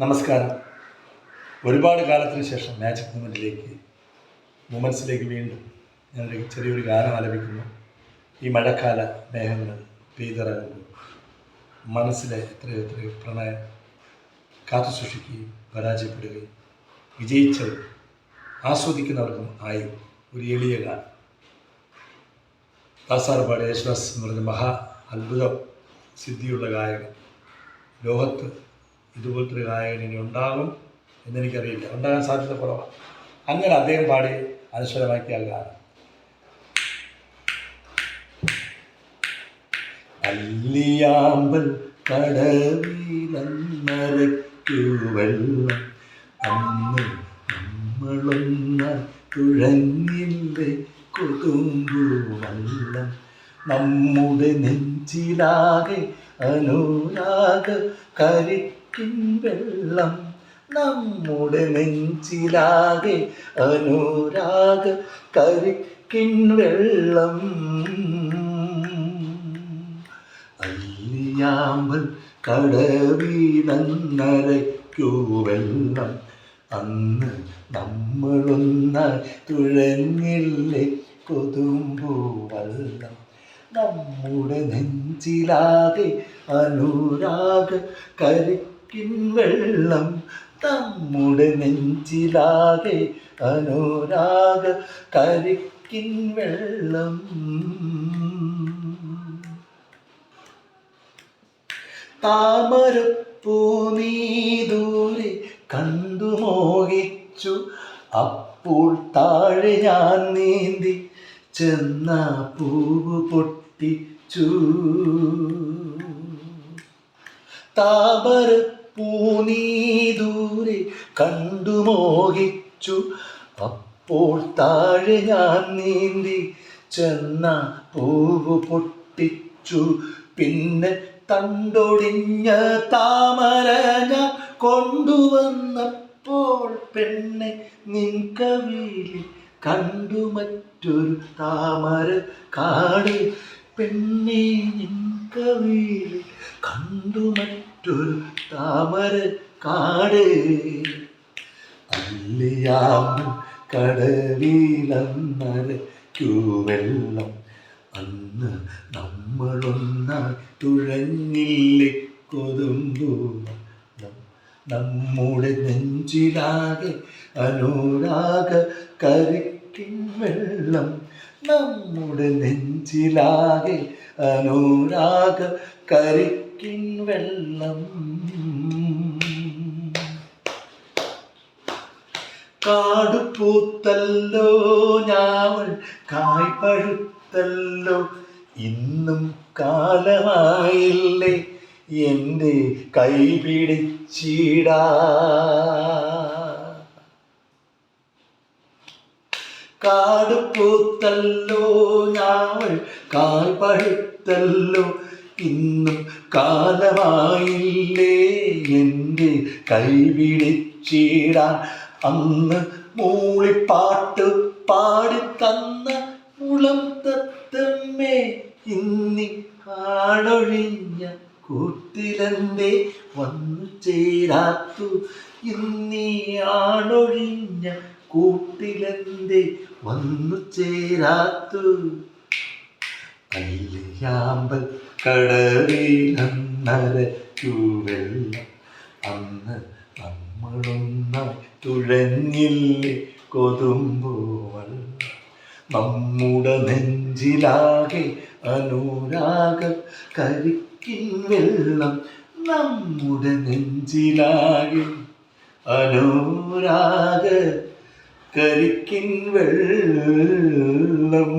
നമസ്കാരം. ഒരുപാട് കാലത്തിന് ശേഷം മാജിക് മൂമെന്റിലേക്ക് മൂമെൻസിലേക്ക് വീണ്ടും ഞാനൊരു ചെറിയൊരു ഗാനം ആലപിക്കുന്നു. ഈ മഴക്കാല മേഘങ്ങൾ പെയ്തിറങ്ങുമ്പോൾ മനസ്സിലെ എത്രയോ എത്രയോ പ്രണയം കാത്തു സൂക്ഷിക്കുകയും പരാജയപ്പെടുകയും വിജയിച്ചവർ ആസ്വദിക്കുന്നവർക്കും ആയി. ഒരു എളിയ ഗാനം. ദാസാർപാട് യേശുദാസ് എന്ന് പറഞ്ഞ മഹാ അത്ഭുത സിദ്ധിയുള്ള ഗായകൻ. ലോകത്ത് ഇതുപോലത്തെ ഒരു ഗായകൻ ഇനി ഉണ്ടാകും എന്നെനിക്കറിയില്ല. ഉണ്ടാകാൻ സാധ്യത കുറവാണ് അങ്ങനെ അദ്ദേഹം പാടി അനുസ്വരമാക്കിയ ഗാനം. അല്ലിയാമ്പൽ കടവിലന്നരയ്ക്കു അന്ന് നമ്മളൊന്ന തുഴങ്ങില്ലേ കൊതുമ്പു വെള്ളം നമ്മുടെ നെഞ്ചിലാകെ അനുരാഗ കരിക്കിൻ വെള്ളം നമ്മുടെ നെഞ്ചിലാകെ അനുരാഗ കരിക്കിൻ വെള്ളം. അല്ലിയാമ്പൽ കടവിലന്നരയ്ക്കു വെള്ളം. അന്ന് നമ്മളൊന്നായി തുഴഞ്ഞില്ലേ കൊതുമ്പൂ വെള്ളം. നമ്മുടെ നെഞ്ചിലാകെ അനുരാഗ കരിക്കിൻ വെള്ളം. നമ്മുടെ നെഞ്ചിലാകെ അനുരാഗ കരിക്കിൻ വെള്ളം. താമരപ്പൂ നീ ദൂരെ കണ്ടു മോഹിച്ചു. അപ്പോൾ താഴെ ഞാൻ നീന്തി ചെന്ന പൂവ് പൊട്ടിച്ചു താമരപ്പൂ നീ ദൂരെ കണ്ടു മോഹിച്ചു. അപ്പോൾ താഴെ ഞാൻ നീന്തി ചെന്ന പൂവ് പൊട്ടിച്ചു. പിന്നെ തണ്ടൊടിഞ്ഞ താമര ഞാൻ കൊണ്ടുവന്നപ്പോൾ പെണ്ണെ നിൻ കവിളിൽ കണ്ടു മറ്റൊരു താമര കാട്. പെണ്ണെ കവിയിൽ കണ്ടു മറ്റൊരു താമര കാട്. അല്ലിയാമ്പൽ കടവിലന്നരയ്ക്കു വെള്ളം. അന്ന് നമ്മളൊന്നായി തുഴഞ്ഞില്ലേ കൊതുമ്പു വെള്ളം. നമ്മുടെ നെഞ്ചിലാകെ അനുരാഗ കരിക്കിൻ വെള്ളം. നമ്മുടെ നെഞ്ചിലാകെ അനുരാഗ കരിക്കിൻ വെള്ളം. കാടുപൂത്തല്ലോ ഞാവൾ കായ്പഴുത്തല്ലോ ഇന്നും കാലമായില്ലേ എന്റെ കൈ പിടിച്ചിടാ. കാട് പൂത്തല്ലോ ഞാവൾ കാൽ പഴുത്തല്ലോ ഇന്നും കാലമായില്ലേ എന്റെ കൈ പിടിച്ചിടാൻ അന്ന് മൂളിപ്പാട്ട് പാടിത്തന്ന മുളം തത്തമ്മേ ഇന്നി ആളൊഴിഞ്ഞ കൂട്ടിലെന്തേ വന്നു ചേരാത്തു. ഇന്നി കൂട്ടിലെന്തി വന്നു ചേരാത്തു. കല്യാമ്പൽ കടവിലന്നരയ്ക്കു വെള്ളം അന്ന് നമ്മളൊന്നായി തുഴഞ്ഞില്ലേ കൊതുമ്പോവൾ നമ്മുടെ നെഞ്ചിലാകെ അനുരാഗ കരിക്കിൻ വെള്ളം നമ്മുടെ നെഞ്ചിലാകെ അനുരാഗ കരിക്കിൻ വെള്ളം.